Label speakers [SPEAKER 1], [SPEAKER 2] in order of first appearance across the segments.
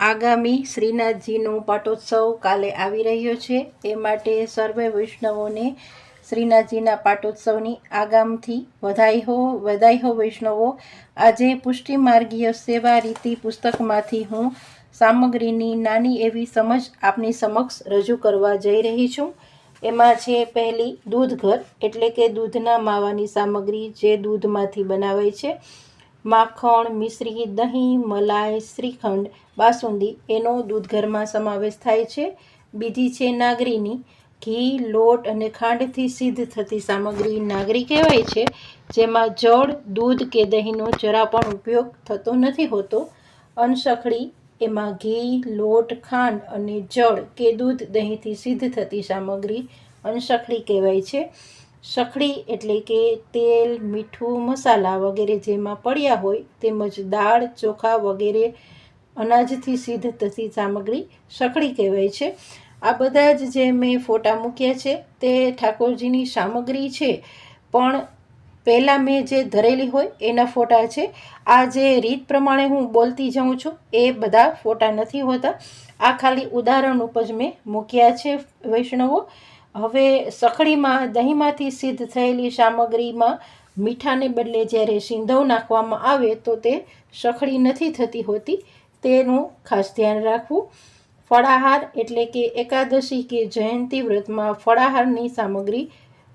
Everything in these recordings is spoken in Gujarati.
[SPEAKER 1] આગામી શ્રીનાથજીનો પાટોત્સવ કાલે આવી રહ્યો છે. એ માટે સર્વે વૈષ્ણવોને શ્રીનાથજીના પાટોત્સવની આગામથી વધાઈ હો વધાઈ હો વૈષ્ણવો, આજે પુષ્ટિ માર્ગીય સેવા રીતિ પુસ્તકમાંથી હું સામગ્રીની નાની એવી સમજ આપની સમક્ષ રજૂ કરવા જઈ રહી છું. એમાં છે પહેલી દૂધ ઘર એટલે કે દૂધના માવાની સામગ્રી જે દૂધમાંથી બનાવાય છે. માખણ, મિશ્રી, દહીં, મલાઈ, શ્રીખંડ, બાસુંદી એનો દૂધઘરમાં સમાવેશ થાય છે. બીજી છે નાગરીની ઘી, લોટ અને ખાંડથી સિદ્ધ થતી સામગ્રી નાગરી કહેવાય છે, જેમાં જળ, દૂધ કે દહીંનો જરા પણ ઉપયોગ થતો નથી હોતો. અનસખડી એમાં ઘી, લોટ, ખાંડ અને જળ કે દૂધ દહીંથી સિદ્ધ થતી સામગ્રી અનસખડી કહેવાય છે. સખડી એટલે કે તેલ, મીઠું, મસાલા વગેરે જેમાં પડ્યા હોય તેમજ દાળ, ચોખા વગેરે અનાજથી સિદ્ધ થતી સામગ્રી સખડી કહેવાય છે. આ બધા જ જે મેં ફોટા મૂક્યા છે તે ઠાકોરજીની સામગ્રી છે. પણ પહેલાં મેં જે ધરેલી હોય એના ફોટા છે. આ જે રીત પ્રમાણે હું બોલતી જાઉં છું એ બધા ફોટા નથી હોતા. આ ખાલી ઉદાહરણ ઉપર જ મેં મૂક્યા છે વૈષ્ણવો. હવે સખડીમાં, દહીંમાંથી સિદ્ધ થયેલી સામગ્રીમાં મીઠાને બદલે જ્યારે સિંધવ નાખવામાં આવે તો તે સખડી નથી થતી હોતી. તેનું ખાસ ધ્યાન રાખવું. ફળાહાર એટલે કે એકાદશી કે જયંતી વ્રતમાં ફળાહારની સામગ્રી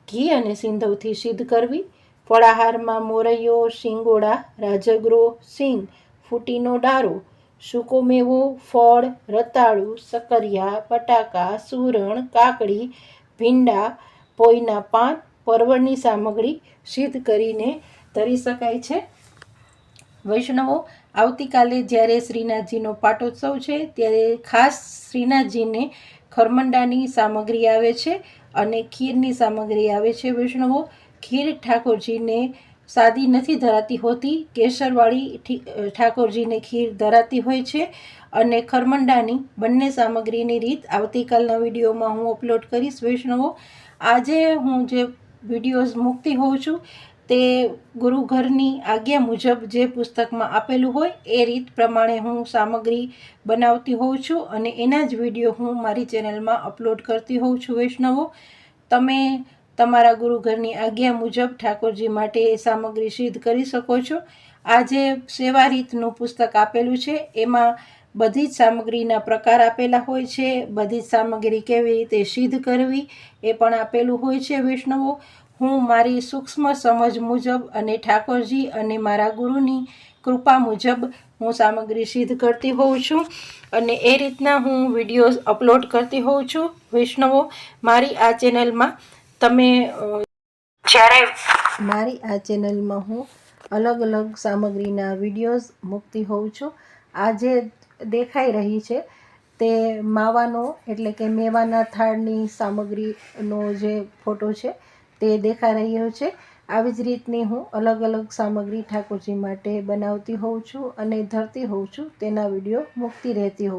[SPEAKER 1] ઘી અને સિંધવથી સિદ્ધ કરવી. ફળાહારમાં મોરૈયો, શિંગોડા, રાજગરો, સિંગ, ફૂટીનો ડારો સૂકો મેવો, ફળ, રતાળું, સકરિયા, બટાકા, સુરણ, કાકડી ભીંડા પોઈના પાન પરવળની સામગ્રી સિદ્ધ કરીને ધરી શકાય છે. વૈષ્ણવો, આવતીકાલે જ્યારે શ્રીનાથજીનો પાટોત્સવ છે, ત્યારે ખાસ શ્રીનાથજીને ખરમંડાની સામગ્રી આવે છે અને ખીરની સામગ્રી આવે છે. વૈષ્ણવો, ખીર ઠાકોરજીને સાદી નથી ધરાતી હોતી. કેસરવાળી ઠાકોરજીને ખીર ધરાતી હોય છે અને ખરમંડાની બંને સામગ્રીની રીત આવતીકાલના વિડીયોમાં હું અપલોડ કરીશ. વૈષ્ણવો, આજે હું જે વિડીયોઝ મૂકતી હોઉં છું તે ગુરુઘરની આજ્ઞા મુજબ જે પુસ્તકમાં આપેલું હોય એ રીત પ્રમાણે હું સામગ્રી બનાવતી હોઉં છું અને એના જ વીડિયો હું મારી ચેનલમાં અપલોડ કરતી હોઉં છું. વૈષ્ણવો, તમે તમારા ગુરુઘરની આજ્ઞા મુજબ ઠાકોરજી માટે એ સામગ્રી સિદ્ધ કરી શકો છો. આ જે સેવા રીતનું પુસ્તક આપેલું છે. એમાં બધી જ સામગ્રીના પ્રકાર આપેલા હોય છે. બધી જ સામગ્રી કેવી રીતે સિદ્ધ કરવી એ પણ આપેલું હોય છે વૈષ્ણવો. હું મારી સૂક્ષ્મ સમજ મુજબ અને ઠાકોરજી અને મારા ગુરુની કૃપા મુજબ હું સામગ્રી સિદ્ધ કરતી હોઉં છું અને એ રીતના હું વિડીયોઝ અપલોડ કરતી હોઉં છું. વૈષ્ણવો, મારી આ ચેનલમાં તમે જ્યારે મારી આ ચેનલમાં હું અલગ અલગ સામગ્રીના વિડીયોઝ મૂકતી હોઉં છું. આ જે દેખાઈ રહી છે તે માવાનો એટલે કે મેવાના થાળની સામગ્રીનો જે ફોટો છે તે દેખાઈ રહ્યો છે. આવી જ રીતની હું અલગ અલગ સામગ્રી ઠાકોરજી માટે બનાવતી હોઉં છું અને ધરતી હોઉં છું તેના વીડિયો મૂકતી રહેતી હોઉં